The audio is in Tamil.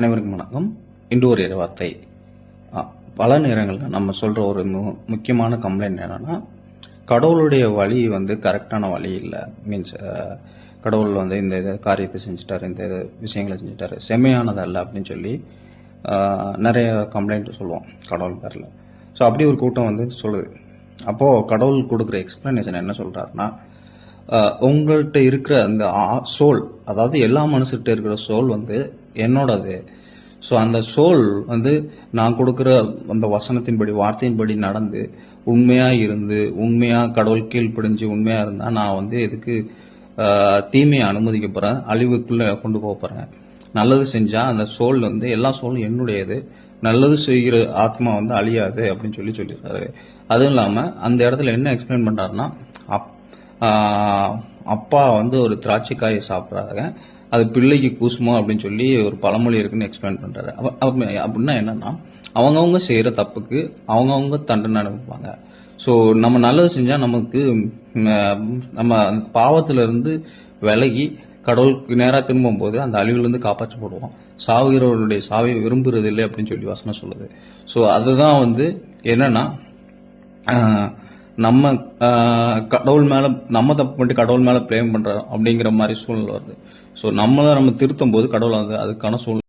அனைவருக்கும் வணக்கம். இன்று ஒரு வார்த்தை பல நேரங்களில் நம்ம சொல்கிற ஒரு மு- முக்கியமான கம்ப்ளைண்ட் என்னென்னா கடவுளுடைய வழி வந்து கரெக்டான வழி இல்லை. மீன்ஸ் கடவுள் வந்து இந்த இதை காரியத்தை செஞ்சுட்டாரு இந்த இது விஷயங்களை செஞ்சுட்டாரு. செம்மையானது அல்ல அப்படின்னு சொல்லி நிறைய கம்ப்ளைண்ட் சொல்லுவோம் கடவுள் பேரில் ஸோ அப்படி ஒரு கூட்டம் வந்து சொல்லுது. அப்போது கடவுள் கொடுக்குற எக்ஸ்பிளனேஷன் என்ன சொல்கிறாருன்னா உங்கள்கிட்ட இருக்கிற அந்த சோல் அதாவது எல்லா மனுஷர்கிட்ட இருக்கிற சோல் வந்து என்னோடது. ஸோ அந்த சோல் வந்து நான் கொடுக்குற அந்த வசனத்தின்படி வார்த்தையின்படி நடந்து உண்மையாக இருந்து உண்மையாக கடவுள் கீழ்ப்படிஞ்சு உண்மையாக இருந்தால் நான் வந்து எதுக்கு தீமையை அனுமதிக்க போகிறேன் அழிவுக்குள்ளே கொண்டு போக போகிறேன் நல்லது செஞ்சால் அந்த சோல் வந்து எல்லா சோலும் என்னுடையது. நல்லது செய்கிற ஆத்மா வந்து அழியாது அப்படின்னு சொல்லி சொல்லியிருக்காரு. அதுவும் இல்லாமல் அந்த இடத்துல என்ன எக்ஸ்பிளைன் பண்ணுறாருன்னா அப் அப்பா வந்து ஒரு திராட்சைக்காயை சாப்பிட்றாங்க அது பிள்ளைக்கு கூசுமோ அப்படின்னு சொல்லி ஒரு பழமொழி இருக்குன்னு எக்ஸ்பிளைன் பண்ணுறாரு அப்ப- அப்படின்னா என்னன்னா அவங்கவுங்க செய்கிற தப்புக்கு அவங்கவுங்க தண்டனை அனுப்புவாங்க ஸோ நம்ம நல்லது செஞ்சால் நமக்கு நம்ம அந்த இருந்து விலகி கடவுளுக்கு நேராக திரும்பும்போது அந்த அழிவுலேருந்து காப்பாற்றப்படுவோம். சாவுகிறவர்களுடைய சாவை விரும்புறது இல்லை அப்படின்னு சொல்லி வசனம் சொல்லுது. ஸோ அதுதான் வந்து என்னன்னா நம்ம கடவுள் மேலே நம்ம தப்பு பண்ணிட்டு கடவுள் மேலே ப்ளேம் பண்ணுறோம் அப்படிங்கிற மாதிரி சூழ்நிலை வருது. ஸோ நம்மளை நம்ம திருத்தும் போது கடவுள் வந்து அதுக்கான சூழ்நிலை